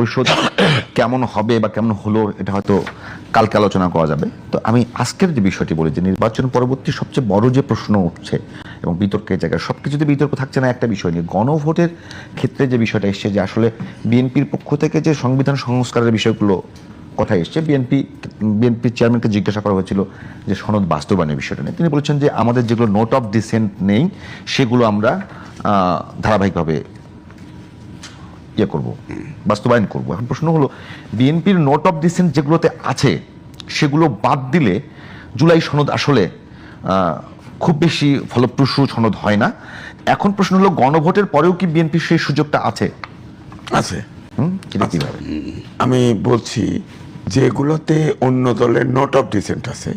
পরিষদ কেমন হবে বা কেমন হলো, এটা হয়তো কালকে আলোচনা করা যাবে। তো আমি আজকের যে বিষয়টি বলি, যে নির্বাচন পরবর্তী সবচেয়ে বড় যে প্রশ্ন উঠছে এবং বিতর্কের জায়গায় সব কিছুতে বিতর্ক থাকছে না, একটা বিষয় নিয়ে। গণভোটের ক্ষেত্রে যে বিষয়টা এসছে, যে আসলে বিএনপির পক্ষ থেকে যে সংবিধান সংস্কারের বিষয়গুলো কথা এসছে, বিএনপি বিএনপি চেয়ারম্যানকে জিজ্ঞাসা করা হয়েছিল যে সনদ বাস্তবায়নের বিষয়টা নিয়ে। তিনি বলেছেন যে আমাদের যেগুলো নোট অফ ডিসেন্ট নেই, সেগুলো আমরা ধারাবাহিকভাবে ইয়ে করব বাস্তবায়ন করব। এখন প্রশ্ন হলো বিএনপির নোট অফ ডিসেন্ট যেগুলোতে আছে সেগুলো বাদ দিলে জুলাই সনদ আসলে খুব বেশি ফলপ্রসূ সনদ হয় না। এখন প্রশ্ন হলো গণভোটের পরেও কি বিএনপির সেই সুযোগটা আছে? আছে। আমি বলছি যেগুলোতে অন্য দলের নোট অফ ডিসেন্ট আছে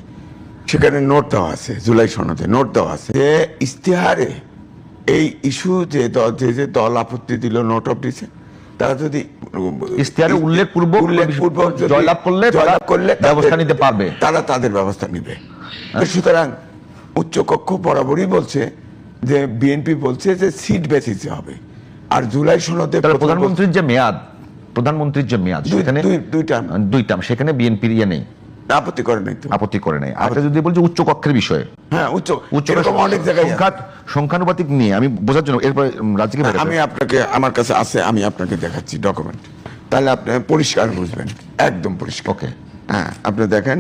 সেখানে নোট দেওয়া আছে জুলাই সনদে নোট দেওয়া আছে। যে ইশতেহারে এই ইস্যু যে দল যে যে দল আপত্তি দিল নোট অফ ডিসেন্ট তারা যদি ইশতেহারে উল্লেখপূর্বক উল্লেখপূর্বক জয়লাভ করলে জয়লাভ করলে ব্যবস্থা নিতে পারবে। তারা তাদের ব্যবস্থা নিবে সুতরাং উচ্চকক্ষ বরাবরই বলছে যে বিএনপি বলছে যে সিট বেসিসে হবে আর জুলাই প্রথম প্রধানমন্ত্রীর যে মেয়াদ প্রধানমন্ত্রীর যে মেয়াদ সেখানে দুই-। দুই টার্ম সেখানে বিএনপির ইয়ে নেই আপত্তি করে নাই আপত্তি করে নাই। আর যদি বলছে উচ্চ কক্ষের বিষয়ে। হ্যাঁ উচ্চ উচ্চ অনেক জায়গায় সংখ্যানুপাতিক নিয়ে আমি বোঝার জন্য এরপরে রাজ্যকে আমি আপনাকে আমার কাছে আছে আমি আপনাকে দেখাচ্ছি ডকুমেন্ট তাহলে আপনি পরিষ্কার বুঝবেন একদম পরিষ্কার। ওকে হ্যাঁ আপনি দেখেন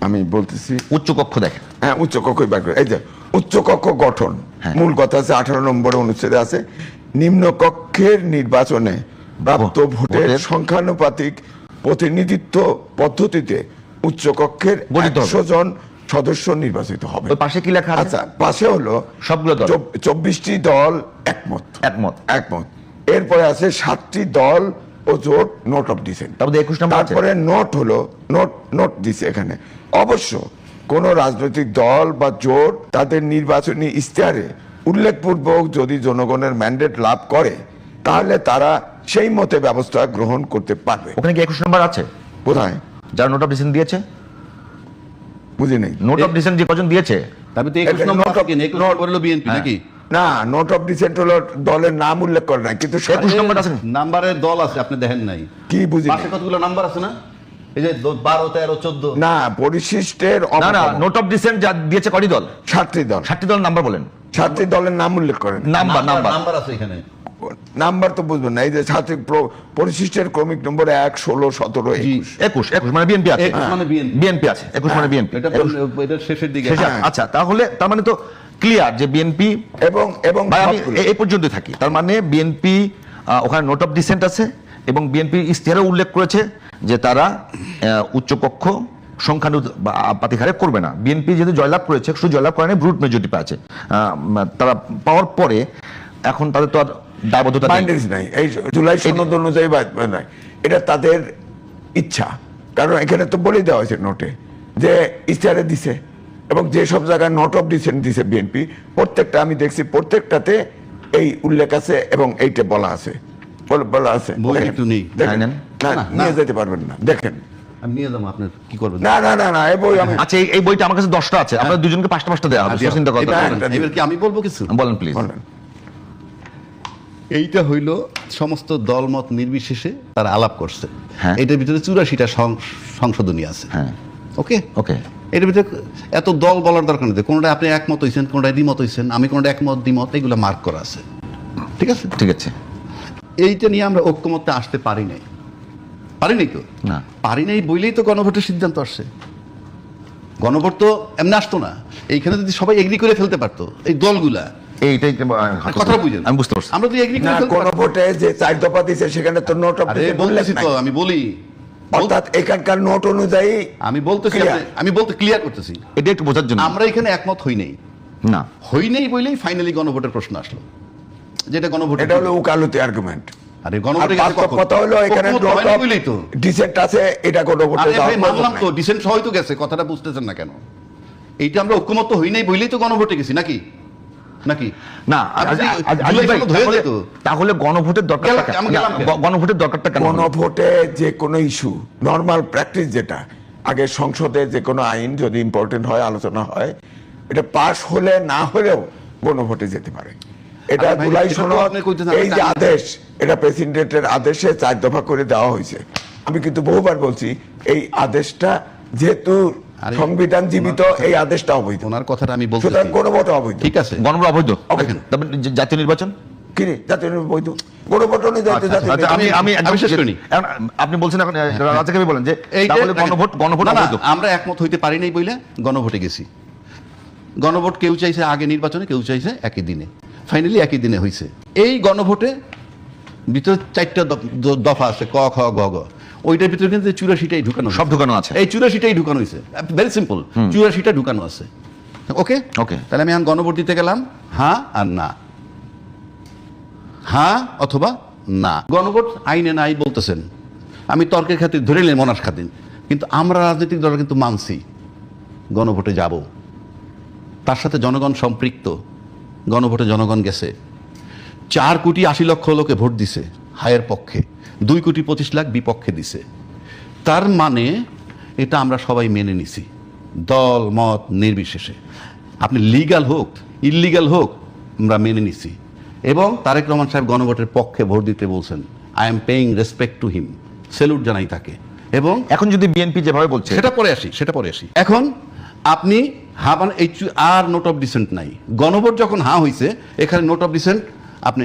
আমি বলতেছি উচ্চ কক্ষ দেখেন। হ্যাঁ উচ্চ কক্ষই বার করে এই যে উচ্চ কক্ষ গঠন। হ্যাঁ। মূল কথা আছে আঠারো নম্বর অনুচ্ছেদে আছে নিম্ন কক্ষের নির্বাচনে প্রাপ্ত ভোটের- সংখ্যানুপাতিক প্রতিনিধিত্ব পদ্ধতিতে উচ্চ কক্ষের গঠিত একশো জন সদস্য নির্বাচিত হবে। পাশে কি লেখা আছে? আচ্ছা পাশে হলো সবগুলো দল। চব্বিশটি দল একমত। একমত। একমত। এরপরে আছে সাতটি দল ও জোট নোট অফ ডিসেন্ট তার মধ্যে 21 নম্বর? তারপরে নোট হলো নোট নোট দিছে এখানে। অবশ্য কোন রাজনৈতিক দল বা জোট তাদের নির্বাচনী ইশতেহারে উল্লেখপূর্বক যদি জনগণের ম্যান্ডেট লাভ করে তাহলে তারা সেই মতে ব্যবস্থা গ্রহণ করতে পারবে। ওখানে কি একুশ নম্বর আছে? কোথায়? যারা নোট অফ ডিসেন্ট দিয়েছে? বুঝি নেই নোট অফ ডিসেন্ট যে কজন দিয়েছে? তবে তো একুশ এটা নম্বর not আছে of- কিনা? নম্বর হলো বিএনপি নাকি? না নোট অফ ডিসেন্ট হলো দলের নাম উল্লেখ করে নাই কিন্তু একুশ নম্বর আছে নাম্বারের দল আছে আপনি দেখেন নাই। কি বুঝি পাশে কতগুলো নাম্বার আছে না? এই যে দ- বারো তেরো চোদ্দ। না পরিশিষ্টের না না নোট অফ ডিসেন্ট যা দিয়েছে কটি দল? সাতটি দল। ষাটটি দল নাম্বার বলেন। সাতটি দলের নাম উল্লেখ করেন নাম্বার নাম্বার। নাম্বার আছে এখানে। নাম্বার তো বুঝবেন না এই যে সাতটি পরিশিষ্টের ক্রমিক নম্বর এক ষোলো সতেরো। একুশ। একুশ মানে বিএনপি আছে। মানে বিএনপি আছে একুশ মানে বিএনপি এটা এটা শেষের দিকে। হ্যাঁ। আচ্ছা তাহলে তার মানে তো ক্লিয়ার যে বিএনপি এবং এবং এই পর্যন্ত থাকি। তার মানে বিএনপি ওখানে নোট অফ ডিসেন্ট আছে এবং বিএনপি ইশতেহারে উল্লেখ করেছে যে তারা আহ, উচ্চকক্ষ সংখ্যানু বা আপাতিক করবে না। বিএনপি যেহেতু জয়লাভ করেছে শুধু জয়লাভ করে ব্রুট মেজরিটি পেয়েছে। আহ, তারা পাওয়ার পরে এখন তাদের তো আর দায়বদ্ধতা নেই। নাই। এই জুলাই সনদ অনুযায়ী বা- বা নাই। এটা তাদের ইচ্ছা। কারণ এখানে তো বলে দেওয়া হয়েছে নোটে যে ইশতেহারে দিছে এবং যে সব জায়গায় নোট অফ ডিসেন্ট দিছে বিএনপি প্রত্যেকটা আমি দেখছি প্রত্যেকটাতে এই উল্লেখ আছে এবং এইটা বলা আছে। বলা নিয়ে যেতে পারবেন না। দেখেন। আমি নিয়ে যাব আপনার কি করবেন? না না না না এই বই আমি আচ্ছা এই- বইটা আমার কাছে দশটা আছে। আপনার দুজনকে পাঁচটা পাঁচটা দেওয়া হবে। চিন্তা করতে এবার- কি আমি বলব কিছু? বলেন প্লিজ বলেন। এইটা হইল সমস্ত দলমত নির্বিশেষে তারা আলাপ করছে। হ্যাঁ। এটার ভিতরে চুরাশিটা সংশোধনী আছে। হ্যাঁ। ওকে? ওকে। এটার ভিতরে এত দল বলার দরকার নেই। কোনটা আপনি একমত হয়েছেন কোনটা দ্বিমত হয়েছেন আমি কোনটা একমত দ্বিমত এগুলো মার্ক করা আছে। ঠিক আছে? ঠিক আছে। এইটা নিয়ে আমরা ঐক্যমত্যে আসতে পারি নাই। পারি নাই তো? না। পারি নাই বইলেই তো গণভোটের সিদ্ধান্ত আসছে। গণভোট তো এমনি আসতো না। এইখানে যদি সবাই এগ্রি করে ফেলতে পারতো এই দলগুলা এইটাই কথা বুঝেন। আমি বুঝতে পারছি। আমরা তো এগ্রি না কোন ভোটে যে চার দফা দিছে সেখানে তো নোট অফ আরে ডিসেন্ট উল্লেখ বলতেছি তো আমি বলি। অর্থাৎ এখানকার নোট অনুযায়ী আমি বলতেছি আমি বলতে ক্লিয়ার করতেছি। এটা একটু বোঝার জন্য। আমরা এখানে একমত হই নাই। না। হই নাই বলেই ফাইনালি গণভোটের প্রশ্ন আসলো। যেটা গণভোট এটা হলো উকালতি আর্গুমেন্ট আরে আর গণভোটে গেছে বাস্তব কখন? কথা হলো এখানে তো। ডিসেন্ট আছে এটা মানলাম তো ডিসেন্ট তো গেছে কথাটা বুঝতেছেন না কেন? এইটা আমরা ঐক্যমত হই নাই বলেই তো গণভোটে গেছি নাকি? নাকি? না তাহলে- গণভোটের দরকার? গণভোটের দরকারটা কেন? কোন? হলো? ভোটে যে কোনো ইস্যু নর্মাল প্র্যাকটিস যেটা আগে সংসদে যে কোনো আইন যদি ইম্পর্টেন্ট হয় আলোচনা হয় এটা পাশ হলে না হলেও গণভোটে যেতে পারে। এটা জুলাই সনদ এই যে আদেশ এটা প্রেসিডেন্টের আদেশে চার দফা করে দেওয়া হয়েছে। আমি কিন্তু বহুবার বলছি এই আদেশটা যেহেতু সংবিধান জীবিত এই আদেশটা অবৈধ। ওনার কথাটা আমি বলতে সুতরাং কোনো মতো অবৈধ। ঠিক আছে। গণভোট অবৈধ। জাতীয় নির্বাচন? কি জাতীয় বৈধ কোনো ভোট জাতীয় আমি আমি একদম আমি শেষ করিনি। এখন আপনি বলছেন এখন রাজাকে বলেন যে তাহলে গণভোট গণভোট না, না, অবৈধ। আমরা একমত হইতে পারি নাই বইলে গণভোটে গেছি। গণভোট কেউ চাইছে আগে নির্বাচনে কেউ চাইছে একই দিনে। ফাইনালি একই দিনে হয়েছে এই গণভোটে ভিতরে চারটা দফা আছে ক খ গ গ। ওইটার ভিতরে কিন্তু চুরাশিটাই ঢুকানো সব ঢুকানো আছে। এই চুরাশিটাই ঢুকানো হয়েছে। ভেরি সিম্পল চুরাশিটা ঢুকানো আছে। ওকে ওকে। তাহলে আমি এখন গণভোট দিতে গেলাম। হ্যাঁ আর না। হ্যাঁ অথবা না। গণভোট আইনে নাই বলতেছেন। আমি তর্কের খাতির ধরে নিলাম মনাস খাতির। কিন্তু আমরা রাজনৈতিক দল কিন্তু মানছি। গণভোটে যাব। তার সাথে জনগণ সম্পৃক্ত। গণভোটে জনগণ গেছে। চার কোটি আশি লক্ষ লোকে ভোট দিছে। হায়ের পক্ষে। দুই কোটি পঁচিশ লাখ বিপক্ষে দিছে। তার মানে এটা আমরা সবাই মেনে নিছি। দল মত নির্বিশেষে। আপনি লিগ্যাল হোক ইললিগ্যাল হোক আমরা মেনে নিছি। এবং তারেক রহমান সাহেব গণভোটের পক্ষে ভোট দিতে বলছেন I am paying respect to him salute জানাই তাকে। এবং এখন যদি বিএনপি যেভাবে বলছে সেটা পরে আসি সেটা পরে আসি। এখন আপনি হা মানে এই আর নোট অফ ডিসেন্ট নাই। গণভোট যখন হা হয়েছে এখানে নোট অফ ডিসেন্ট আপনি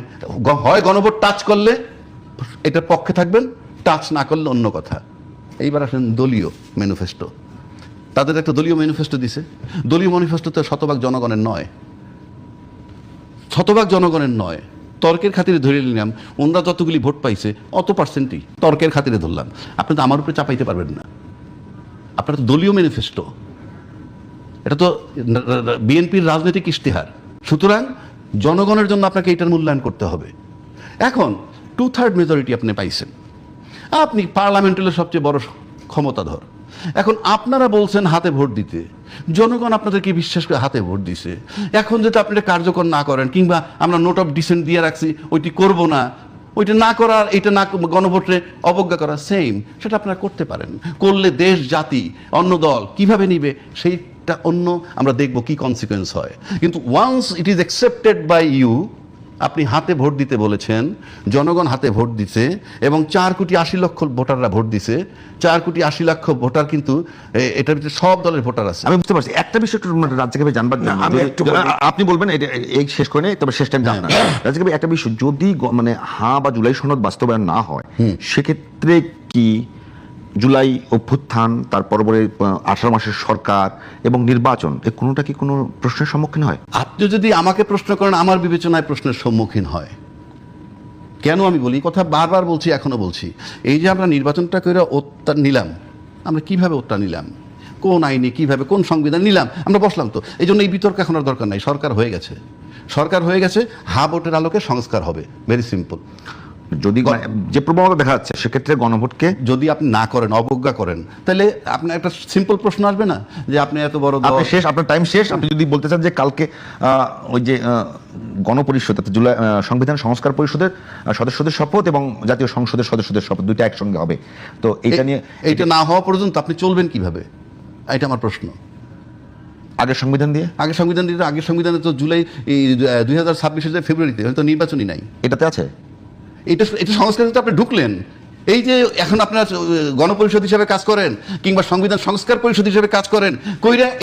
হয় গণভোট টাচ করলে এটার পক্ষে থাকবেন টাচ না করলে অন্য কথা। এইবার আসেন দলীয় ম্যানিফেস্টো তাদের একটা দলীয় ম্যানিফেস্টো দিছে। দলীয় ম্যানিফেস্টো তো শতভাগ জনগণের নয়। শতভাগ জনগণের নয়। তর্কের খাতিরে ধরে নিলাম, ওনরা যতগুলি ভোট পাইছে, অত পার্সেন্টই তর্কের খাতিরে ধরলাম। আপনি তো আমার উপরে চাপাইতে পারবেন না। আপনার তো দলীয় ম্যানিফেস্টো এটা তো বিএনপির রাজনৈতিক ইশতেহার। সুতরাং জনগণের জন্য আপনাকে এটার মূল্যায়ন করতে হবে। এখন টু থার্ড মেজরিটি আপনি পাইছেন। আপনি পার্লামেন্টের সবচেয়ে বড় ক্ষমতাধর। এখন আপনারা বলছেন হাতে ভোট দিতে। জনগণ আপনাদেরকে বিশ্বাস করে হাতে ভোট দিছে। এখন যদি আপনি কার্যকর না করেন, কিংবা আমরা নোট অফ ডিসেন্ট দিয়ে রাখছি, ওইটি করব না, ওইটা না করার এটা না গণভোটে অবজ্ঞা করা সেম সেটা আপনারা করতে পারেন। করলে দেশ, জাতি, অন্য দল কীভাবে নিবে, সেইটা অন্য আমরা দেখব কি কনসিকোয়েন্স হয়। কিন্তু once it is accepted by you আপনি হাতে ভোট দিতে বলেছেন জনগণ হাতে ভোট দিছে এবং চার কোটি আশি লক্ষ ভোটাররা ভোট দিছে। চার কোটি আশি লক্ষ ভোটার কিন্তু এটার ভিতরে সব দলের ভোটার আছে। আমি বুঝতে পারছি। একটা বিষয় একটু রাজ্যকে জানবার আমি একটু আপনি বলবেন এটা এই শেষ করে নেই তবে শেষ টাইম জানা রাজ্যকে একটা বিষয় যদি মানে হা বা জুলাই সনদ বাস্তবায়ন না হয় সেক্ষেত্রে কি জুলাই অভ্যুত্থান, তার পরপরে আঠারো মাসের সরকার এবং নির্বাচন, এ কোনোটা কি কোনো প্রশ্নের সম্মুখীন হয়? আপনি যদি আমাকে প্রশ্ন করেন, আমার বিবেচনায় প্রশ্নের সম্মুখীন হয়। কেন আমি বলি? কথা বারবার বলছি, এখনও বলছি। এই যে আমরা নির্বাচনটা করে ওত্তা নিলাম, আমরা কীভাবে ওত্তা নিলাম? কোন আইনে কীভাবে, কোন সংবিধান নিলাম? আমরা বসলাম তো। এই জন্য এই বিতর্ক এখন আর দরকার নাই। সরকার হয়ে গেছে। সরকার হয়ে গেছে, হা ভোটের আলোকে সংস্কার হবে। ভেরি সিম্পল যদি যে প্রবণতা দেখা যাচ্ছে সেক্ষেত্রে গণভোটকে যদি আপনি না করেন অবজ্ঞা করেন তাহলে আপনার একটা সিম্পল প্রশ্ন আসবে না? যে আপনি এত বড় আপনি শেষ আপনার টাইম শেষ। আপনি যদি বলতে চান যে কালকে ওই যে গণপরিষদ অর্থাৎ জুলাই সংবিধান সংস্কার পরিষদের সদস্যদের শপথ এবং জাতীয় সংসদের সদস্যদের শপথ দুইটা একসঙ্গে হবে। তো এটা নিয়ে এইটা না হওয়া পর্যন্ত আপনি চলবেন কীভাবে? এটা আমার প্রশ্ন। আগের সংবিধান দিয়ে? আগের সংবিধান দিতে আগের সংবিধানে তো জুলাই দুই হাজার ছাব্বিশে ফেব্রুয়ারিতে হয়তো নির্বাচনই নাই। এটাতে আছে? এটা এটা সংস্কার আপনি ঢুকলেন। এই যে এখন আপনার গণপরিষদ হিসাবে কাজ করেন, কিংবা সংবিধান সংস্কার পরিষদ হিসাবে কাজ করেন, কইরা